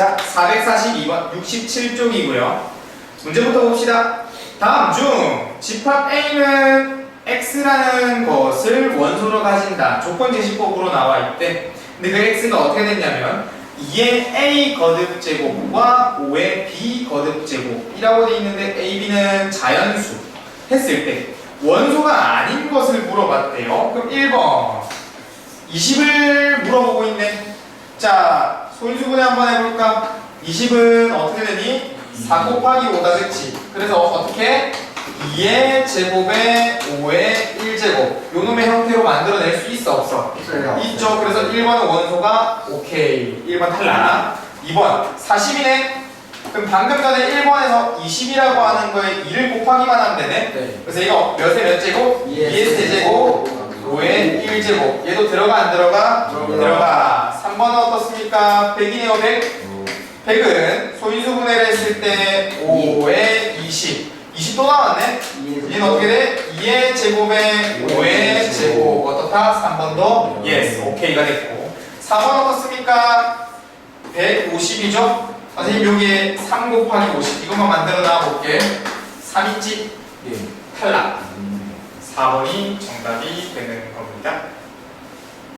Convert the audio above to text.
자, 442번 67쪽이고요. 문제부터 봅시다. 다음 중 집합 A는 X라는 것을 원소로 가진다. 조건 제시법으로 나와 있대. 근데 그 X가 어떻게 됐냐면 2의 A 거듭 제곱과 5의 B 거듭 제곱이라고 돼 있는데 A, B는 자연수 했을 때 원소가 아닌 것을 물어봤대요. 그럼 1번 20을 물어보고 있네. 자, 소인수분해 한번 해볼까? 20은 어떻게 되니? 4 곱하기 5다, 그치? 그래서 어떻게? 2의 제곱에 5의 1제곱. 요 놈의 형태로 만들어낼 수 있어, 없어? 있어요. 있죠. 그래서 1번은 원소가 오케이. 1번 탈락. 2번 40이네. 그럼 방금 전에 1번에서 20이라고 하는 거에 2를 곱하기만 하면 되네. 네. 그래서 이거 몇에 몇 제곱? 2의 세제곱. 5의 1제곱. 얘도 들어가 안 들어가? 들어가. 들어가. 3번은 어떻습니까? 100이네요, 100. 100은 소인수 분해를 했을 때 5에 20. 20 또 나왔네? 얘는 어떻게 돼? 2의 제곱에 5의 제곱. 어떻다? 3번도? 예스. 오케이가 됐고. 4번 어떻습니까? 150이죠? 선생님 여기에 3 곱하기 50. 이것만 만들어 놔볼게. 3인지 예. 탈락. 4번이 정답이 되는 겁니다.